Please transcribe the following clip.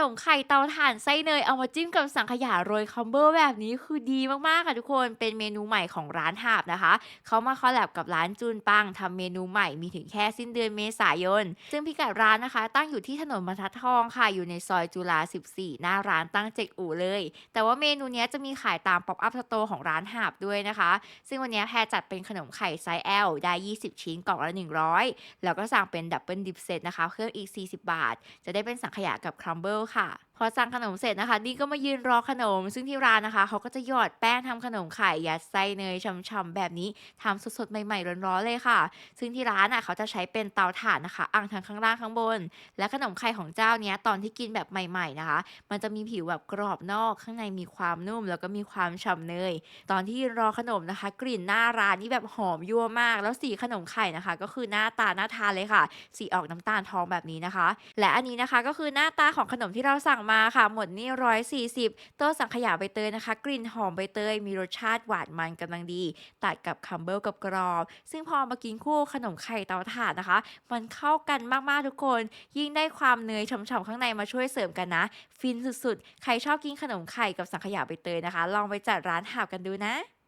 นมไข่เตาถ่านไส้เนยเอามาจิ้มกับสังขยาโรยคัมเบอร์แบบนี้คือดีมากๆค่ะทุกคนเป็นเมนูใหม่ของร้านหาบนะคะ เขามาคอลแลบกับร้านจูนปังทำเมนูใหม่มีถึงแค่สิ้นเดือนเมษายน ซึ่งพิกัดร้านนะคะ ตั้งอยู่ที่ถนนบรรทัดทองค่ะอยู่ในซอยจุฬา14 หน้าร้านตั้งเจกอู่เลย แต่ว่าเมนูนี้จะมีขายตามป๊อปอัพสโตร์ของร้านหาบด้วยนะคะ ซึ่งวันนี้แพรจัดเป็นขนมไข่ไซส์ L ได้ 20 ชิ้นกล่องละ 100 แล้วก็สั่งเป็นดับเบิลดิปเซตนะคะเพิ่มอีก 40 บาท จะได้เป็นสังขยากับครัมเบิลค่ะ พอสั่งขนมเสร็จนะคะนี่ก็มายืนรอขนม ซึ่งที่ร้านนะคะเขาก็จะหยอดแป้งทำขนมไข่ยัดไส้เนยช่ำๆแบบนี้ทำสดๆใหม่ๆร้อนๆเลยค่ะ ซึ่งที่ร้านอะเขาจะใช้เป็นเตาถ่านนะคะอ่างทั้งข้างล่างข้างบน และขนมไข่ของเจ้าเนี้ยตอนที่กินแบบใหม่ ๆนะคะ มันจะมีผิวแบบกรอบนอกข้างในมีความนุ่ม แล้วก็มีความฉ่ำเนย ตอนที่ยืนรอขนมนะคะ กลิ่นหน้าร้านนี่แบบหอมยั่วมาก แล้วสีขนมไข่นะคะ ก็คือหน้าตาน่าทานเลยค่ะ สีออกน้ำตาลทองแบบนี้นะคะ และอันนี้นะคะก็คือหน้าตาของขนมที่เราสั่งมาค่ะ หมดนี่ร้อยสี่สิบตัวสังขยาใบเตยนะคะ กลิ่นหอมใบเตย มีรสชาติหวานมันกำลังดี ตัดกับคัมเบิลกับกรอบ ซึ่งพอมากินคู่ขนมไข่เตาถ่านนะคะ มันเข้ากันมากๆทุกคน ยิ่งได้ความเนยฉ่ำๆข้างในมาช่วยเสริมกันนะ ฟินสุดๆ ใครชอบกินขนมไข่กับสังขยาใบเตยนะคะ ลองไปจัดร้านหาบกันดูนะ